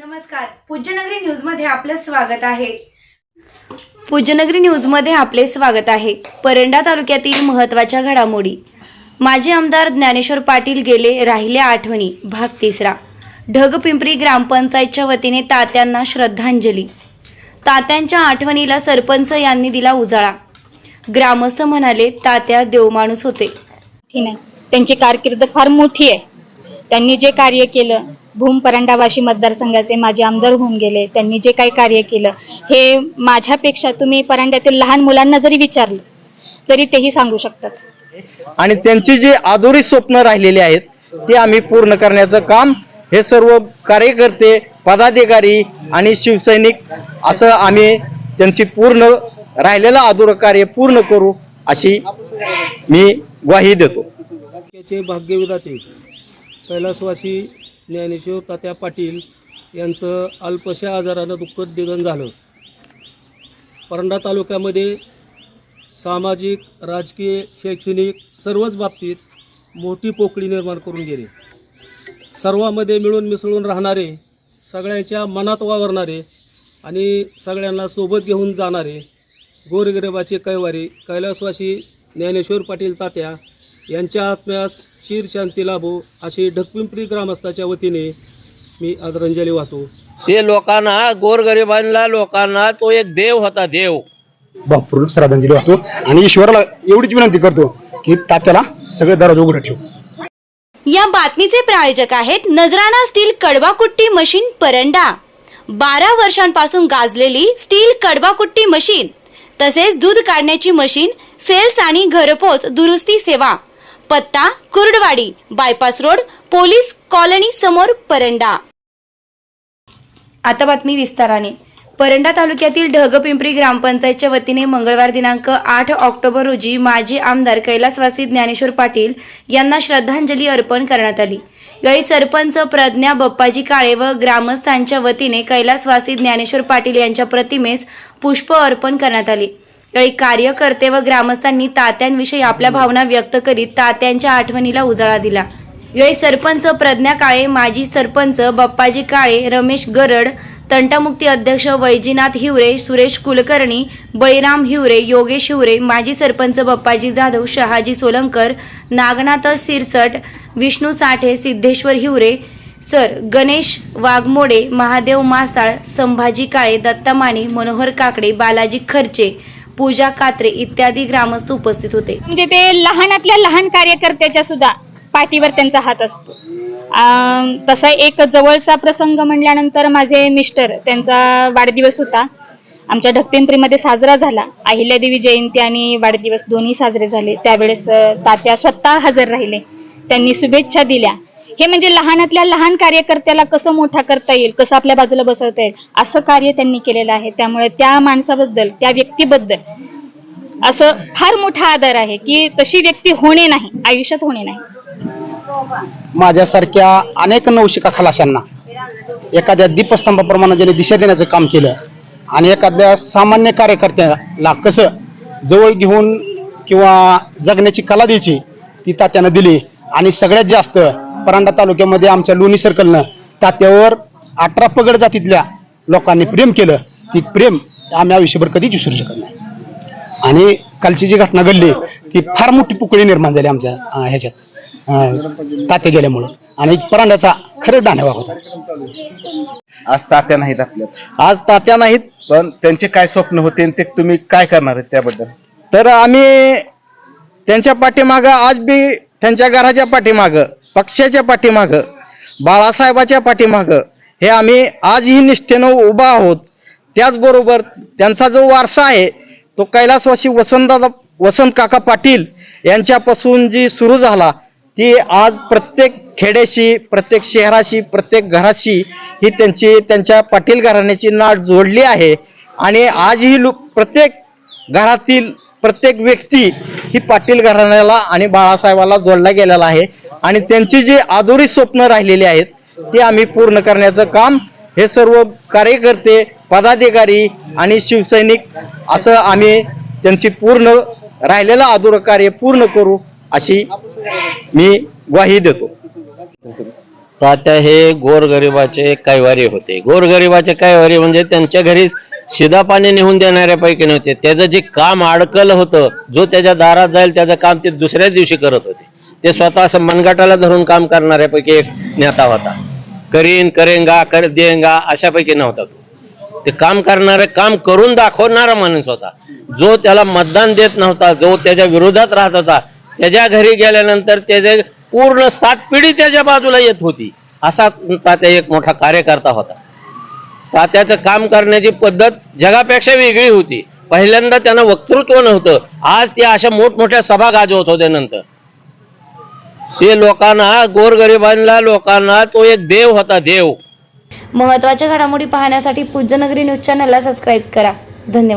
नमस्कार. पूज्यनगरी न्यूजमध्ये आपलं स्वागत आहे. पूज्यनगरी न्यूजमध्ये आपले स्वागत आहे. परंडा तालुक्यातील महत्त्वाच्या घडामोडी. माजी आमदार ज्ञानेश्वर पाटील गेले राहिल्या आठवणी. भाग तिसरा. ढगपिंपरी ग्रामपंचायतच्या वतीने तात्यांना श्रद्धांजली. तात्यांच्या आठवणीला सरपंच यांनी दिला उजाळा. ग्रामस्थ म्हणाले तात्या देवमाणूस होते. नाही त्यांची कारकीर्द फार मोठी आहे. त्यांनी जे कार्य केलं भूम परंडावाशी मतदारसंघाचे माझे आमदार होऊन गेले. त्यांनी जे काही कार्य केलं हे माझ्यापेक्षा तुम्ही परंड्यातील लहान मुलांना जरी विचारलं तरी तेही सांगू शकतात. आणि त्यांची जी अधुरी स्वप्न राहिलेली आहेत ते आम्ही पूर्ण करण्याचं काम हे सर्व कार्यकर्ते पदाधिकारी आणि शिवसैनिक असं आम्ही त्यांची पूर्ण राहिलेलं अधुरं कार्य पूर्ण करू अशी मी ग्वाही देतो. भाग्यविधाते कैलासवासी ज्ञानेश्वर तात्या पाटील यांचं अल्पशा आजारानं दुःखद निधन झालं. परंडा तालुक्यामध्ये सामाजिक राजकीय शैक्षणिक सर्वच बाबतीत मोठी पोकळी निर्माण करून गेले. सर्वामध्ये मिळून मिसळून राहणारे सगळ्यांच्या मनात वावरणारे आणि सगळ्यांना सोबत घेऊन जाणारे गोरगरिबाचे कैवारी कैलासवासी ज्ञानेश्वर पाटील तात्या यांच्या आत्म्यास शिर शांती लाभो अशी ढगपिंपरी ग्रामस्थाच्या वतीने मी आदरांजली वाहतो. ते लोकांना गोरगरिबांना लोकांना तो एक देव होता देव. भरपूर श्रद्धांजली वाहतो आणि ईश्वराला एवढीच विनंती करतो की तात्याला सगळे दरवाजे उघडे ठेवू. या बातमीचे प्रायोजक आहेत नजराणा स्टील कडवाकुट्टी मशीन परंडा. बारा वर्षांपासून गाजलेली स्टील कडवाकुट्टी मशीन तसेच दूध काढण्याची मशीन सेल्स आणि घरपोच दुरुस्ती सेवा. पत्ता Kurduwadi bypass road police colony समोर परंडा. आता बातमी विस्ताराने. परंडा तालुक्यातील ढगपिंपरी ग्रामपंचायतच्या वतीने मंगळवार दिनांक आठ ऑक्टोबर रोजी माजी आमदार कैलासवासी ज्ञानेश्वर पाटील यांना श्रद्धांजली अर्पण करण्यात आली. यावेळी सरपंच प्रज्ञा बप्पाजी काळे व ग्रामस्थांच्या वतीने कैलासवासी ज्ञानेश्वर पाटील यांच्या प्रतिमेस पुष्प अर्पण करण्यात आली. यावेळी कार्यकर्ते व ग्रामस्थांनी तात्यांविषयी आपल्या भावना व्यक्त करीत तात्यांच्या आठवणीला उजाळा दिला. यावेळी सरपंच प्रज्ञा काळे माजी सरपंच बप्पाजी काळे रमेश गरड तंटामुक्ती अध्यक्ष वैजीनाथ हिवरे सुरेश कुलकर्णी बळीराम हिवरे योगेश हिवरे माजी सरपंच बप्पाजी जाधव शहाजी सोलंकर नागनाथ सिरसट विष्णू साठे सिद्धेश्वर हिवरे सर गणेश वाघमोडे महादेव मासाळ संभाजी काळे दत्ता माने मनोहर काकडे बालाजी खर्चे पूजा कात्रे इत्यादी ग्रामस्थ उपस्थित होते. म्हणजे ते लहानातल्या लहान कार्यकर्त्याच्या सुद्धा पाठीवर त्यांचा हात असतो. तसा एक जवळचा प्रसंग म्हणल्यानंतर माझे मिस्टर त्यांचा वाढदिवस होता. आमच्या ढकपिंपरीमध्ये साजरा झाला. अहिल्यादेवी जयंती आणि वाढदिवस दोन्ही साजरे झाले. त्यावेळेस तात्या स्वतः हजर राहिले. त्यांनी शुभेच्छा दिल्या. हे म्हणजे लहानातल्या लहान कार्यकर्त्याला कसं मोठा करता येईल कसं आपल्या बाजूला बसवता येईल असं कार्य त्यांनी केलेलं आहे. त्यामुळे त्या माणसाबद्दल त्या व्यक्तीबद्दल असं फार मोठा आदर आहे की तशी व्यक्ती होणे नाही आयुष्यात होणे नाही. माझ्यासारख्या अनेक नवशिका खलाशांना एखाद्या दीपस्तंभाप्रमाणे ज्याने दिशा देण्याचं काम केलं आणि एखाद्या सामान्य कार्यकर्त्याला कसं जवळ घेऊन किंवा जगण्याची कला द्यायची ती तात्यानं दिली आणि सगळ्यात जास्त परांडा तालुक्यामध्ये आमच्या लोणी सर्कलनं तात्यावर अठरा पगड जातीतल्या लोकांनी प्रेम केलं. ती प्रेम आम्ही आयुष्यभर कधीच विसरू शकत नाही. आणि कालची जी घटना घडली ती फार मोठी पुकळी निर्माण झाली आमच्या अं, ह्याच्यात. तात्या गेल्यामुळं. आणि परांड्याचा खरंच डाण्यावा होता. आज तात्या नाहीत आपल्यात. आज तात्या नाहीत. पण त्यांचे काय स्वप्न होते आणि ते तुम्ही काय करणार आहेत त्याबद्दल? तर आम्ही त्यांच्या पाठीमागं आज बी त्यांच्या घराच्या पाठीमागं पक्षाच्या पाठीमागं बाळासाहेबाच्या पाठीमागं हे आम्ही आजही निष्ठेनं उभा आहोत. त्याचबरोबर त्यांचा जो वारसा आहे तो कैलासवासी वसंतदादा वसंत काका पाटील यांच्यापासून जी सुरू झाला ती आज प्रत्येक खेड्याशी प्रत्येक शहराशी प्रत्येक घराशी ही त्यांची त्यांच्या पाटील घराण्याची नाट जोडली आहे. आणि आजही लोक प्रत्येक घरातील प्रत्येक व्यक्ती ही पाटील घराण्याला आणि बाळासाहेबाला जोडला गेलेला आहे. आणि त्यांची जी आधुरी स्वप्न राहिलेली आहेत ती आम्ही पूर्ण करण्याचं काम हे सर्व कार्यकर्ते पदाधिकारी आणि शिवसैनिक असं आम्ही त्यांची पूर्ण राहिलेलं आधुर कार्य पूर्ण करू अशी मी ग्वाही देतो. तात्या हे गोरगरिबाचे कैवारी होते. गोरगरिबाचे कैवारी म्हणजे त्यांच्या घरी शिदा पाणी नेऊन देणाऱ्यापैकी नव्हते. त्याचं जे काम अडकलं होतं जो त्याच्या दारात जाईल त्याचं काम ते दुसऱ्याच दिवशी करत होते. ते स्वतः असं मनगटाला धरून काम करणाऱ्यापैकी एक नेता होता. करीन करेंगा कर देंगा अशापैकी नव्हता तो. ते काम करणारे काम करून दाखवणारा माणूस होता. जो त्याला मतदान देत नव्हता जो त्याच्या विरोधात राहत होता त्याच्या घरी गेल्यानंतर त्याचे पूर्ण सात पिढी त्याच्या बाजूला येत होती. असा तात्या एक मोठा कार्यकर्ता होता. तात्याचं काम करण्याची पद्धत जगापेक्षा वेगळी होती. पहिल्यांदा त्यांना वक्तृत्व नव्हतं. आज ते अशा मोठमोठ्या सभा गाजवत होते नंतर. ते लोकांना गोरगरिबांना लोकांना तो एक देव होता देव. महत्त्वाच्या घडामोडी पाहण्यासाठी पूज्यनगरी न्यूज चॅनलला सबस्क्राईब करा. धन्यवाद.